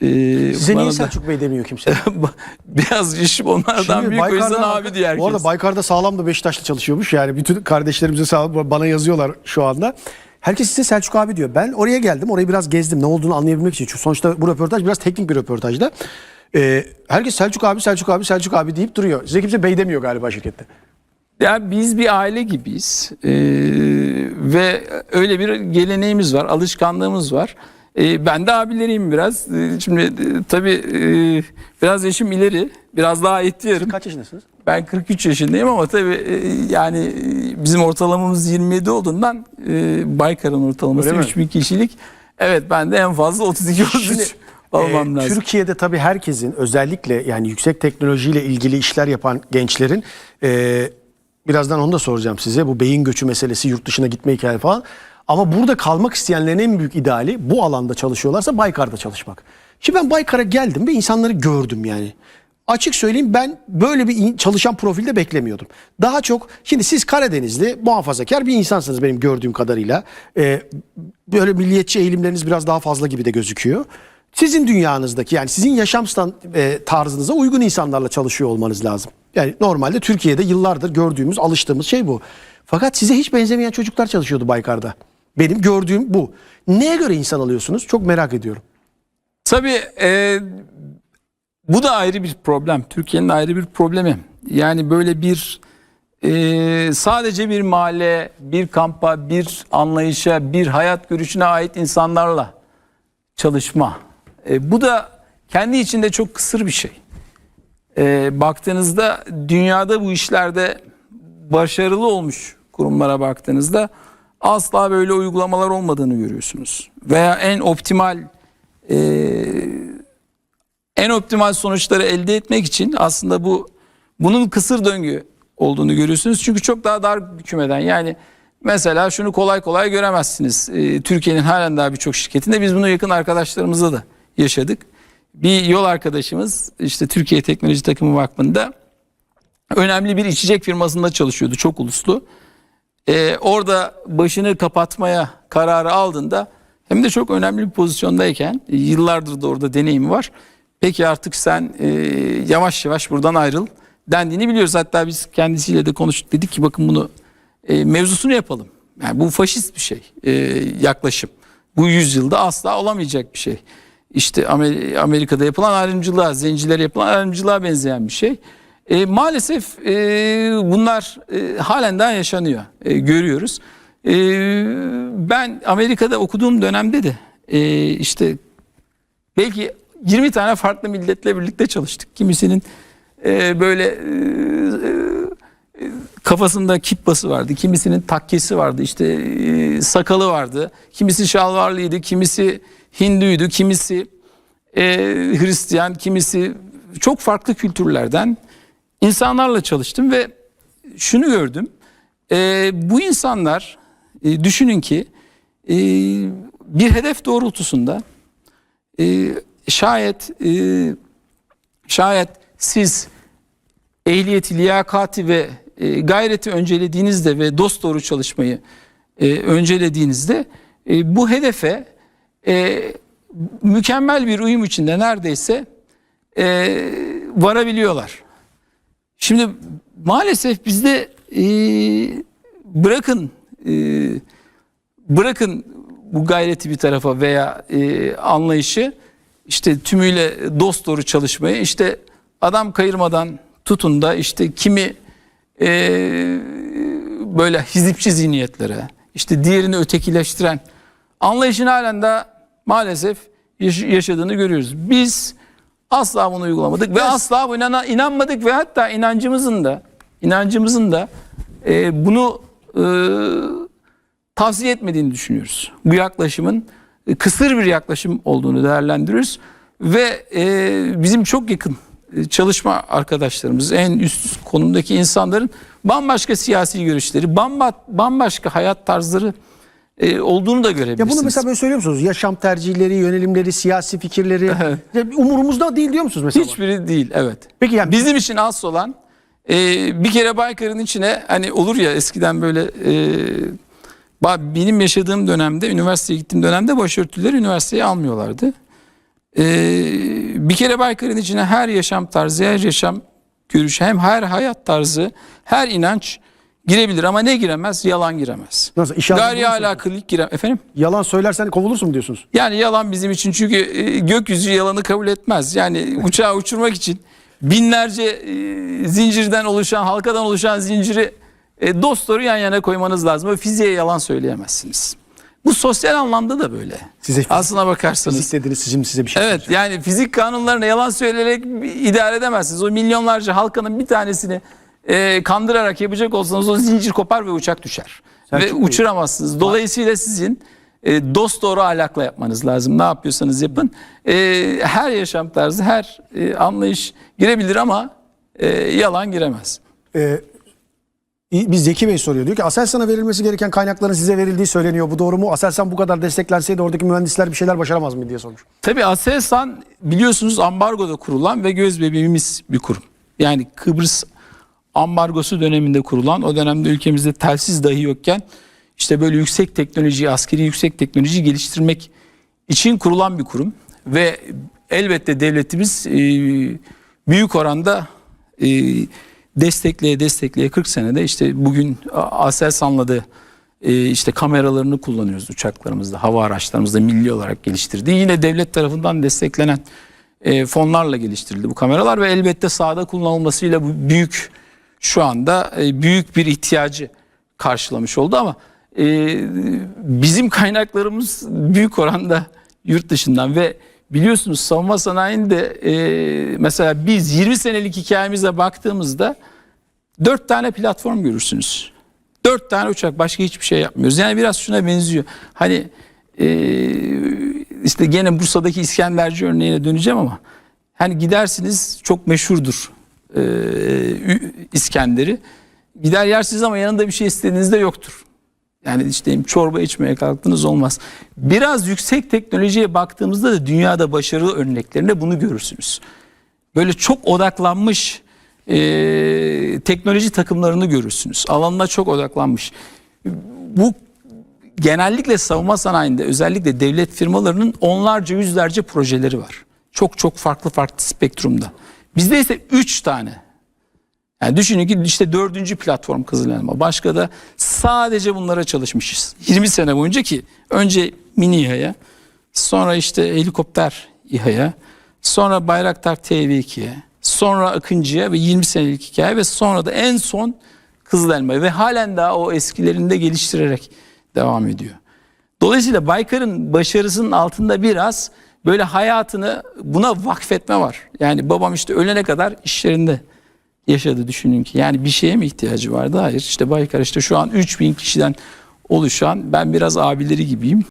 Ee, Size niye Selçuk Bey demiyor kimse? Biraz işim onlardan büyük o yüzden abi diyor herkes. Bu arada Baykar'da sağlam da Beşiktaşlı çalışıyormuş. Yani bütün kardeşlerimize sağ, bana yazıyorlar şu anda. Herkes size Selçuk abi diyor. Ben oraya geldim. Orayı biraz gezdim. Ne olduğunu anlayabilmek için. Çünkü sonuçta bu röportaj biraz teknik bir röportajda. Ee, herkes Selçuk abi, Selçuk abi, Selçuk abi deyip duruyor. Size kimse bey demiyor galiba şirkette. Ya biz bir aile gibiyiz Ee, ve öyle bir geleneğimiz var, alışkanlığımız var. Ee, ben de abileriyim biraz. Ee, şimdi e, tabii e, biraz yaşım ileri, biraz daha ihtiyarım. Kaç yaşındasınız? Ben 43 yaşındayım ama tabii e, yani e, bizim ortalamamız 27 olduğundan e, Baykar'ın ortalaması Öyle mi? 3000 kişilik. Evet ben de en fazla 32-33 olmam lazım. Türkiye'de tabii herkesin özellikle yani yüksek teknolojiyle ilgili işler yapan gençlerin e, birazdan onu da soracağım size. Bu beyin göçü meselesi, yurt dışına gitme hikaye falan. Ama burada kalmak isteyenlerin en büyük ideali bu alanda çalışıyorlarsa Baykar'da çalışmak. Şimdi ben Baykar'a geldim ve insanları gördüm yani. Açık söyleyeyim ben böyle bir çalışan profilde beklemiyordum. Daha çok şimdi siz Karadenizli muhafazakar bir insansınız benim gördüğüm kadarıyla. Ee, böyle milliyetçi eğilimleriniz biraz daha fazla gibi de gözüküyor. Sizin dünyanızdaki yani sizin yaşam e, tarzınıza uygun insanlarla çalışıyor olmanız lazım. Yani normalde Türkiye'de yıllardır gördüğümüz, alıştığımız şey bu. Fakat size hiç benzemeyen çocuklar çalışıyordu Baykar'da. Benim gördüğüm bu. Neye göre insan alıyorsunuz? Çok merak ediyorum. Tabii e, bu da ayrı bir problem. Türkiye'nin ayrı bir problemi. Yani böyle bir e, sadece bir mahalle, bir kampa, bir anlayışa, bir hayat görüşüne ait insanlarla çalışma. E, bu da kendi içinde çok kısır bir şey. E, baktığınızda dünyada bu işlerde başarılı olmuş kurumlara baktığınızda asla böyle uygulamalar olmadığını görüyorsunuz. Veya en optimal e, en optimal sonuçları elde etmek için aslında bu bunun kısır döngü olduğunu görüyorsunuz. Çünkü çok daha dar kümeden yani mesela şunu kolay kolay göremezsiniz. Ee, Türkiye'nin halen daha birçok şirketinde biz bunu yakın arkadaşlarımızla da yaşadık. Bir yol arkadaşımız işte Türkiye Teknoloji Takımı Vakfı'nda önemli bir içecek firmasında çalışıyordu çok uluslu. Ee, orada başını kapatmaya kararı aldığında hem de çok önemli bir pozisyondayken e, yıllardır da orada deneyimi var. Peki artık sen e, yavaş yavaş buradan ayrıl dendiğini biliyoruz. Hatta biz kendisiyle de konuştuk dedik ki bakın bunu e, mevzusunu yapalım. Yani bu faşist bir şey e, yaklaşım. Bu yüzyılda asla olamayacak bir şey. İşte Amer- Amerika'da yapılan ayrımcılığa, zencilere yapılan ayrımcılığa benzeyen bir şey. E, maalesef e, bunlar e, halen daha yaşanıyor. E, görüyoruz. E, ben Amerika'da okuduğum dönemde de e, işte belki 20 tane farklı milletle birlikte çalıştık. Kimisinin e, böyle e, e, kafasında kippası vardı, kimisinin takkesi vardı, işte e, sakalı vardı, kimisi şalvarlıydı, kimisi Hinduydu, kimisi e, Hristiyan, kimisi çok farklı kültürlerden insanlarla çalıştım ve şunu gördüm. E, bu insanlar e, düşünün ki e, bir hedef doğrultusunda e, şayet e, şayet siz ehliyeti, liyakati ve e, gayreti öncelediğinizde ve dost doğru çalışmayı e, öncelediğinizde e, bu hedefe e, mükemmel bir uyum içinde neredeyse e, varabiliyorlar. Şimdi maalesef bizde e, bırakın e, bırakın bu gayreti bir tarafa veya e, anlayışı işte tümüyle dost doğru çalışmayı işte adam kayırmadan tutun da işte kimi e, böyle hizipçi zihniyetlere işte diğerini ötekileştiren anlayışın halen de maalesef yaş- yaşadığını görüyoruz. Biz asla bunu uygulamadık ve asla buna inanmadık ve hatta inancımızın da inancımızın da e, bunu e, tavsiye etmediğini düşünüyoruz. Bu yaklaşımın e, kısır bir yaklaşım olduğunu değerlendiriyoruz ve e, bizim çok yakın e, çalışma arkadaşlarımız, en üst konumdaki insanların bambaşka siyasi görüşleri, bamba- bambaşka hayat tarzları e, olduğunu da Ya görebilirsiniz. bunu mesela böyle söylüyor musunuz? Yaşam tercihleri, yönelimleri, siyasi fikirleri ya umurumuzda değil diyor musunuz mesela? Hiçbiri değil, evet. Peki yani Bizim için az olan e, bir kere Baykar'ın içine hani olur ya eskiden böyle e, benim yaşadığım dönemde üniversiteye gittiğim dönemde başörtüleri üniversiteye almıyorlardı. Ee, bir kere Baykar'ın içine her yaşam tarzı, her yaşam görüşü, hem her hayat tarzı, her inanç girebilir ama ne giremez? Yalan giremez. Nasıl? Gayri alakalık giremez. Efendim? Yalan söylersen kovulursun mu diyorsunuz? Yani yalan bizim için çünkü e, gökyüzü yalanı kabul etmez. Yani uçağı uçurmak için binlerce e, zincirden oluşan, halkadan oluşan zinciri e, dost doğru yan yana koymanız lazım. Ve fiziğe yalan söyleyemezsiniz. Bu sosyal anlamda da böyle. Size fizik- Aslına bakarsanız. Siz istediniz sizin size bir şey. Evet yani fizik kanunlarına yalan söyleyerek idare edemezsiniz. O milyonlarca halkanın bir tanesini e, kandırarak yapacak olsanız o zincir kopar ve uçak düşer. Selçuk ve Bey. uçuramazsınız. Dolayısıyla sizin e, dost doğru ahlakla yapmanız lazım. Ne yapıyorsanız yapın. E, her yaşam tarzı, her e, anlayış girebilir ama e, yalan giremez. Ee, bir Zeki Bey soruyor. Diyor ki Aselsan'a verilmesi gereken kaynakların size verildiği söyleniyor. Bu doğru mu? Aselsan bu kadar desteklenseydi oradaki mühendisler bir şeyler başaramaz mı diye sormuş. Tabii Aselsan biliyorsunuz ambargoda kurulan ve göz bebeğimiz bir kurum. Yani Kıbrıs ambargosu döneminde kurulan o dönemde ülkemizde telsiz dahi yokken işte böyle yüksek teknoloji, askeri yüksek teknoloji geliştirmek için kurulan bir kurum. Ve elbette devletimiz e, büyük oranda e, destekleye destekleye 40 senede işte bugün Aselsan'la da e, işte kameralarını kullanıyoruz uçaklarımızda, hava araçlarımızda milli olarak geliştirdi. Yine devlet tarafından desteklenen fonlarla geliştirildi bu kameralar ve elbette sahada kullanılmasıyla bu büyük şu anda e, büyük bir ihtiyacı karşılamış oldu ama e, bizim kaynaklarımız büyük oranda yurt dışından ve biliyorsunuz savunma sanayinde e, mesela biz 20 senelik hikayemize baktığımızda 4 tane platform görürsünüz. 4 tane uçak başka hiçbir şey yapmıyoruz. Yani biraz şuna benziyor. Hani işte gene Bursa'daki İskenderci örneğine döneceğim ama hani gidersiniz çok meşhurdur e, İskender'i. Gider yersiniz ama yanında bir şey istediğinizde yoktur. Yani işte çorba içmeye kalktınız olmaz. Biraz yüksek teknolojiye baktığımızda da dünyada başarılı örneklerinde bunu görürsünüz. Böyle çok odaklanmış e, teknoloji takımlarını görürsünüz. Alanına çok odaklanmış. Bu genellikle savunma sanayinde özellikle devlet firmalarının onlarca yüzlerce projeleri var. Çok çok farklı farklı spektrumda. Bizde ise 3 tane. Yani düşünün ki işte dördüncü platform Kızıl Elma. Başka da sadece bunlara çalışmışız. 20 sene boyunca ki önce mini İHA'ya, sonra işte helikopter İHA'ya, sonra Bayraktar TV2'ye, sonra Akıncı'ya ve 20 senelik hikaye ve sonra da en son Kızıl Elma ve halen daha o eskilerini de geliştirerek devam ediyor. Dolayısıyla Baykar'ın başarısının altında biraz böyle hayatını buna vakfetme var. Yani babam işte ölene kadar işlerinde yaşadı düşünün ki. Yani bir şeye mi ihtiyacı vardı? Hayır. İşte Baykar işte şu an 3000 kişiden oluşan ben biraz abileri gibiyim.